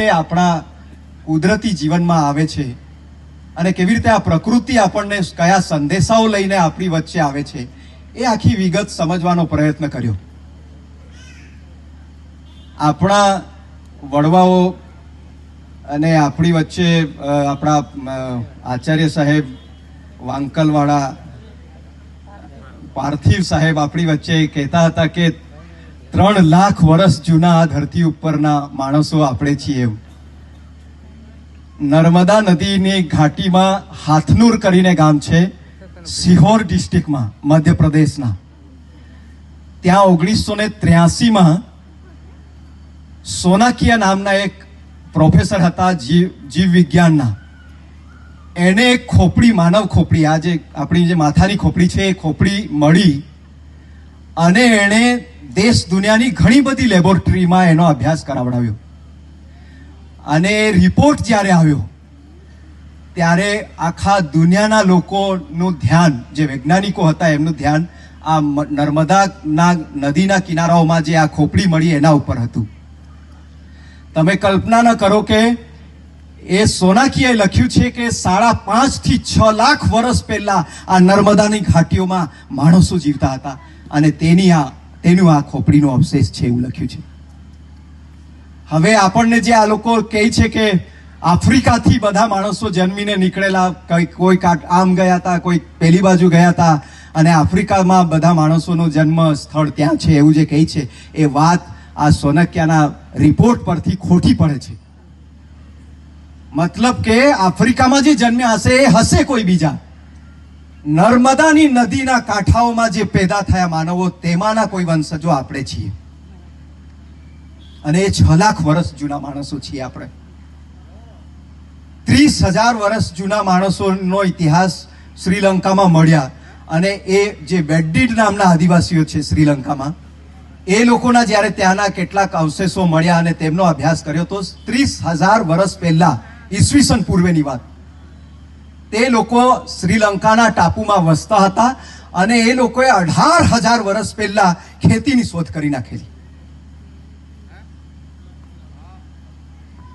આપણા કુદરતી જીવનમાં આવે છે અને કેવી રીતે આ પ્રકૃતિ આપણને કયા સંદેશાઓ લઈને આપણી વચ્ચે આવે છે એ આખી વિગત સમજવાનો પ્રયત્ન કર્યો. આપણા વડવાઓ અને આપણી વચ્ચે આપણા આચાર્ય સાહેબ વાંકલવાળા, પાર્થિવ સાહેબ આપણી વચ્ચે કહેતા હતા કે ત્રણ લાખ વર્ષ જૂના આ ધરતી ઉપરના માણસો આપણે છીએ. નર્મદા નદીની ઘાટીમાં હાથનુર કરીને ગામ છે, સિહોર ડિસ્ટ્રિક્ટમાં, મધ્યપ્રદેશના. ત્યાં ઓગણીસો ને ત્ર્યાસીમાં સોનાકિયા નામના એક પ્રોફેસર હતા જીવ જીવ વિજ્ઞાનના. એને એક ખોપડી, માનવ ખોપડી, આ જે આપણી જે માથાની ખોપડી છે, એ ખોપડી મળી અને એણે દેશ દુનિયાની ઘણી બધી લેબોરેટરીમાં એનો અભ્યાસ કરાવડાવ્યો. અને રિપોર્ટ જ્યારે આવ્યો, ત્યારે આખા દુનિયાના લોકોનું ધ્યાન, જે વૈજ્ઞાનિકો હતા એમનું ધ્યાન, આ નર્મદાના નદીના કિનારાઓમાં જે આ ખોપડી મળી એના ઉપર હતું. તમે કલ્પના ન કરો કે એ સોનાકીએ લખ્યું છે કે સાડા પાંચથી છ લાખ વર્ષ પહેલાં આ નર્મદાની ઘાટીઓમાં માણસો જીવતા હતા અને તેની આ તેનું આ ખોપડીનો અવશેષ છે એવું લખ્યું છે. હવે આપણને જે આ લોકો કહે છે કે આફ્રિકાથી બધા માણસો જન્મીને નીકળેલા, કઈ કોઈ આમ ગયા હતા, કોઈ પેલી બાજુ ગયા હતા, અને આફ્રિકામાં બધા માણસોનો જન્મ સ્થળ ત્યાં છે એવું જે કહે છે, એ વાત આ સોનક્યાના રિપોર્ટ પરથી ખોટી પડે છે. મતલબ કે આફ્રિકામાં જે જન્મ્યા હશે, એ હશે કોઈ બીજા. નર્મદાની નદીના કાંઠાઓમાં જે પેદા થયા માનવો, તેમાંના કોઈ વંશજો આપણે છીએ. અને એ છ લાખ વર્ષ જૂના માણસો છીએ આપણે. ત્રીસ હજાર વર્ષ જૂના માણસોનો ઇતિહાસ શ્રીલંકામાં મળ્યા. અને એ જે વેડ્ડીડ નામના આદિવાસીઓ છે શ્રીલંકામાં, એ લોકોના જ્યારે ત્યાંના કેટલાક અવશેષો મળ્યા અને તેમનો અભ્યાસ કર્યો, તો ત્રીસ હજાર વર્ષ પહેલા ઈસવીસન પૂર્વેની વાત. તે લોકો શ્રીલંકાના ટાપુમાં વસતા હતા અને એ લોકોએ અઢાર હજાર વર્ષ પહેલા ખેતીની શોધ કરી નાખેલી.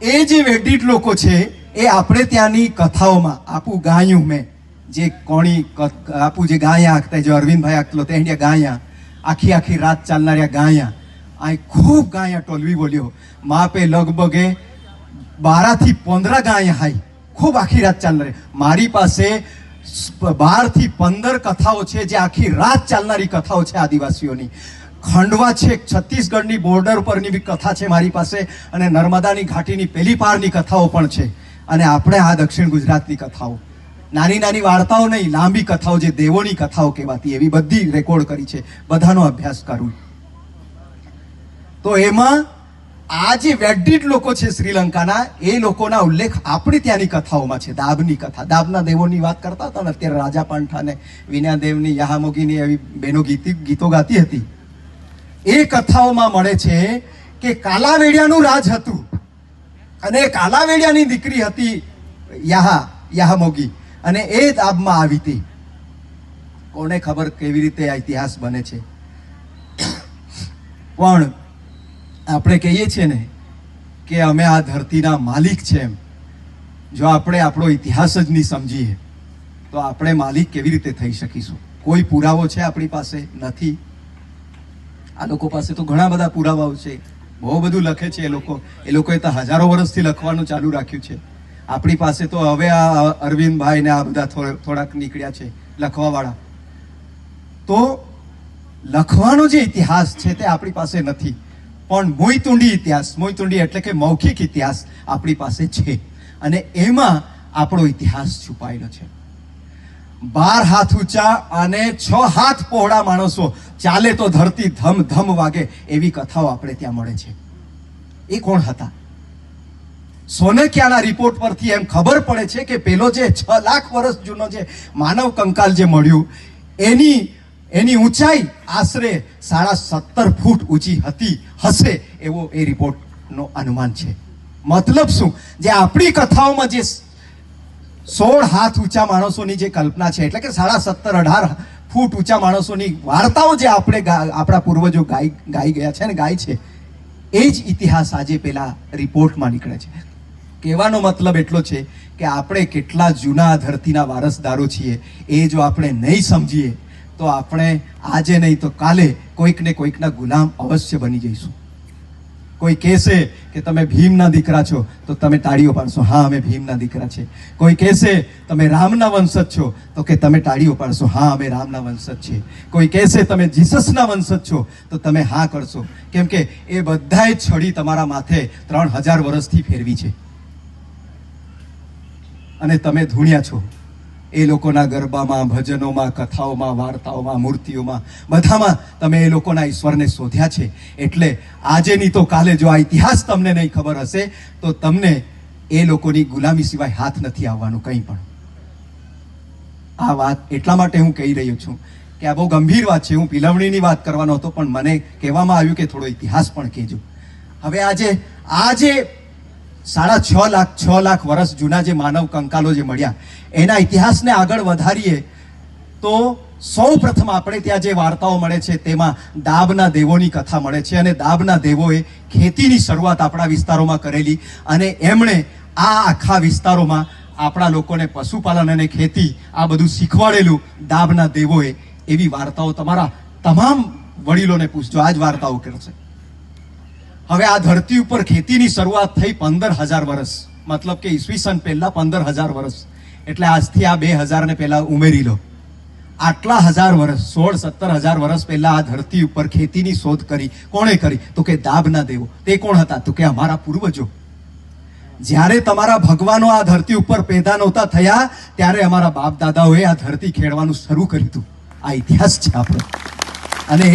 એ જે વેડિટ લોકો છે, એ આપણે ત્યાંની કથાઓમાં આપું ગાયું મેં, જે કોણી આપું જે ગાયા આખતા જે અરવિંદભાઈ આખલો તે અહીંયા ગાયા, આખી આખી રાત ચાલનાર્યા ગાયા, આ ખૂબ ગાયા ટોલવી બોલ્યો. માપે લગભગે બારાથી પંદર ગાયા હાઈ. ખૂબ આખી રાત ચાલનારી મારી પાસે બારથી પંદર કથાઓ છે જે આખી રાત ચાલનારી કથાઓ છે આદિવાસીઓની. ખંડવા છે છત્તીસગઢની બોર્ડર પરની બી કથા છે મારી પાસે અને નર્મદાની ઘાટીની પેલી પારની કથાઓ પણ છે. અને આપણે આ દક્ષિણ ગુજરાતની કથાઓ. નાની નાની વાર્તાઓ નહીં, લાંબી કથાઓ જે દેવોની કથાઓ કહેવાતી, એવી બધી રેકોર્ડ કરી છે. બધાનો અભ્યાસ કરું. તો એમાં આ જે વેડિટ લોકો છે શ્રીલંકાના, એ લોકોના ઉલ્લેખ આપણી ત્યાંની કથાઓમાં છે, દાબની કથા. દાબના દેવોની વાત કરતા હતા ને, અત્યારે રાજા પાંઠા ને વિનાદેવની યહામોગીની એવી બેનો ગીતી ગીતો ગાતી હતી. એ કથાઓમાં મળે છે કે કાલાવેડિયાનું રાજ હતું. અને કાલાવેડિયાની દીકરી હતી યાહા યાહામોગી. અને એ દાબમાં આવી હતી. કોને ખબર કેવી રીતે આ ઇતિહાસ બને છે? પણ આપણે કહીએ છીએ ને કે અમે આ ધરતીના માલિક છે એમ. જો આપણે આપણો ઇતિહાસ જ નહીં સમજીએ, તો આપણે માલિક કેવી રીતે થઈ શકીશું? કોઈ પુરાવો છે આપણી પાસે? નથી. આ લોકો પાસે તો ઘણા બધા પુરાવાઓ છે. બહુ બધું લખે છે એ લોકો. એ લોકોએ તો હજારો વર્ષથી લખવાનું ચાલુ રાખ્યું છે. આપણી પાસે તો હવે આ અરવિંદભાઈ ને આ બધા થોડાક નીકળ્યા છે, લખવાવાળા. તો લખવાનો જે ઇતિહાસ છે તે આપણી પાસે નથી. પણ મોઈતુંડી ઇતિહાસ મોઈતુંડી એટલે કે મૌખિક ઇતિહાસ આપણી પાસે છે. અને એમાં આપણો ઇતિહાસ છુપાયેલો છે. બાર હાથ ઊંચા અને છ હાથ પહોળા માણસો, ચાલે તો ધરતી ધમ ધમ વાગે એવી કથાઓ આપણે ત્યાં મળે છે. એ કોણ હતા? સોનકિયાના રિપોર્ટ પરથી એમ ખબર પડે છે કે પેલો જે છ લાખ વર્ષ જૂનો જે માનવ કંકાલ જે મળ્યું, એની એની ઊંચાઈ આશરે સાડા સત્તર ફૂટ ઊંચી હતી, હશે એવો એ રિપોર્ટનો અનુમાન છે. મતલબ શું? જે આપણી કથાઓમાં જે સોળ હાથ ઊંચા માણસોની જે કલ્પના છે, એટલે કે સાડા સત્તર અઢાર ફૂટ ઊંચા માણસોની વાર્તાઓ જે આપણે આપણા પૂર્વજો ગાઈ ગાઈ ગયા છે ને ગાય છે, એ જ ઇતિહાસ આજે પેલા રિપોર્ટમાં નીકળે છે. કહેવાનો મતલબ એટલો છે કે આપણે કેટલા જૂના ધરતીના વારસદારો છીએ, એ જો આપણે નહીં સમજીએ તો આપણે આજે નહીં તો કાલે કોઈકને કોઈકના ગુલામ અવશ્ય બની જઈશું. કોઈ કહેશે કે તમે ભીમના દીકરા છો, તો તમે તાળીઓ પાડશો. હા, અમે ભીમના દીકરા છે. કોઈ કહેશે, તમે રામના વંશજ છો, તો કે તમે તાળીઓ પાડશો. હા, અમે રામના વંશજ છીએ કોઈ કહેશે, તમે જીસસના વંશજ છો, તો તમે હા કરશો. કેમ કે એ બધાએ છડી તમારા માથે ત્રણ હજાર વર્ષથી ફેરવી છે. અને તમે ધૂણ્યા છો. એ લોકોના ગરબામાં, ભજનોમાં, કથાઓમાં, વાર્તાઓમાં, મૂર્તિઓમાં, બધામાં તમે એ લોકોના ઈશ્વરને શોધ્યા છે. એટલે આજે નહીં તો કાલે જો આ ઇતિહાસ તમને નહીં ખબર હશે, તો તમને એ લોકોની ગુલામી સિવાય હાથ નથી આવવાનું કંઈ પણ. આ વાત એટલા માટે હું કહી રહ્યો છું કે આ બહુ ગંભીર વાત છે. હું પિલવણીની વાત કરવાનો હતો, પણ મને કહેવામાં આવ્યું કે થોડો ઇતિહાસ પણ કહેજો. હવે આજે આજે સાડા છ લાખ છ લાખ વર્ષ જૂના જે માનવ કંકાલો જે મળ્યા, એના ઇતિહાસને આગળ વધારીએ, તો સૌ પ્રથમ આપણે ત્યાં જે વાર્તાઓ મળે છે, તેમાં દાબના દેવોની કથા મળે છે અને દાબના દેવોએ ખેતીની શરૂઆત આપણા વિસ્તારોમાં કરેલી અને એમણે આ આખા વિસ્તારોમાં આપણા લોકોને પશુપાલન અને ખેતી આ બધું શીખવાડેલું દાબના દેવોએ એવી વાર્તાઓ તમારા તમામ વડીલોને પૂછજો. આ જ વાર્તાઓ કરશે. હવે આ ધરતી ઉપર ખેતીની શરૂઆત થઈ પંદર હજાર વર્ષ મતલબ કે ઈસવીસન પહેલાં પંદર હજાર વર્ષ એટલે આજથી આ બે હજાર ને પહેલા ઉમેરી લો. આટલા હજાર વર્ષ સોળ સત્તર હજાર વર્ષ પહેલાં આ ધરતી ઉપર ખેતીની શોધ કરી. કોણે કરી? તો કે દાબના દેવો. તે કોણ હતા? તો કે અમારા પૂર્વજો. જ્યારે તમારા ભગવાનો આ ધરતી ઉપર પેદા નહોતા થયા, ત્યારે અમારા બાપ દાદાઓએ આ ધરતી ખેડવાનું શરૂ કર્યું હતું. આ ઇતિહાસ છે આપણો. અને